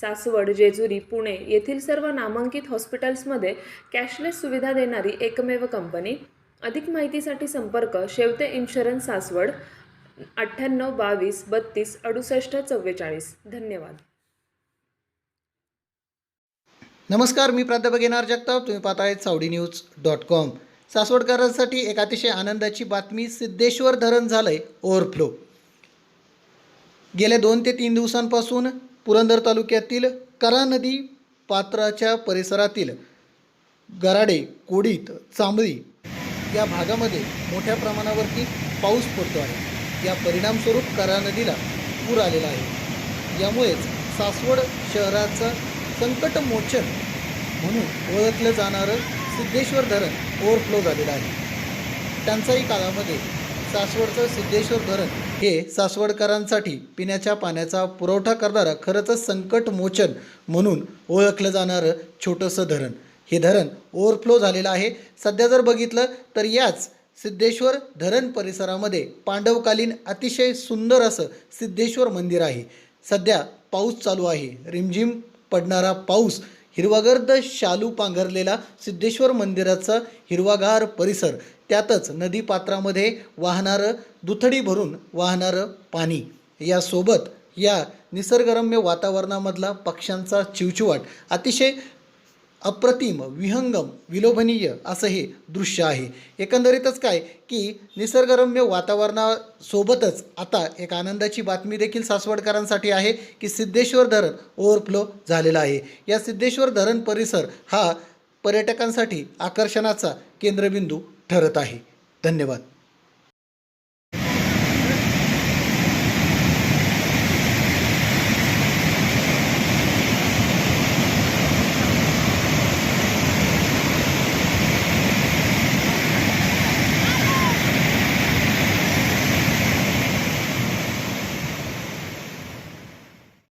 सासवड जेजुरी पुणे येथील सर्व नामांकित हॉस्पिटल्समध्ये कॅशलेस सुविधा देणारी एकमेव कंपनी. अधिक माहितीसाठी संपर्क शेवते इन्शुरन्स सासवड अठ्ठ्याण्णव बावीस बत्तीस अडुसष्ट चव्वेचाळीस. धन्यवाद. नमस्कार मी प्राध्यापक येणार जगताप. तुम्ही पाहत आहेत सावडी न्यूज डॉट कॉम. सासवडकरांसाठी एक अतिशय आनंदाची बातमी सिद्धेश्वर धरण झालंय ओव्हरफ्लो. गेल्या दोन ते तीन दिवसांपासून पुरंदर तालुक्यातील करा नदी पात्राच्या परिसरातील गराडे कोडीत चांबळी या भागामध्ये मोठ्या प्रमाणावरती पाऊस पडतो आहे. या परिणामस्वरूप करा नदीला पूर आलेला आहे. यामुळेच सासवड शहराचं संकटमोचन म्हणून ओळखलं जाणारं सिद्धेश्वर धरण ओव्हरफ्लो झालेलं आहे. टंचाई काळामध्ये सासवडचं सिद्धेश्वर धरण हे सासवडकरांसाठी पिण्याच्या पाण्याचा पुरवठा करणारं खरंच संकट मोचन म्हणून ओळखलं जाणारं छोटंसं धरण. हे धरण ओव्हरफ्लो झालेलं आहे. सध्या जर बघितलं तर याच सिद्धेश्वर धरण परिसरामध्ये पांडवकालीन अतिशय सुंदर असं सिद्धेश्वर मंदिर आहे. सध्या पाऊस चालू आहे. रिमझिम पडणारा पाऊस हिरवागर्द शालू पांघरलेला सिद्धेश्वर मंदिराचा हिरवागार परिसर त्यातच नदीपात्रामध्ये वाहणारं दुथडी भरून वाहणारं पाणी. यासोबत या निसर्गरम्य वातावरणामधला पक्ष्यांचा चिवचिवाट अतिशय अप्रतिम विहंगम विलोभनीय असं हे दृश्य आहे. एकंदरीतच काय की निसर्गरम्य वातावरणासोबतच आता एक आनंदाची बातमी देखील सासवडकरांसाठी आहे की सिद्धेश्वर धरण ओव्हरफ्लो झालेला आहे. या सिद्धेश्वर धरण परिसर हा पर्यटकांसाठी आकर्षणाचा केंद्रबिंदू ठरत आहे. धन्यवाद.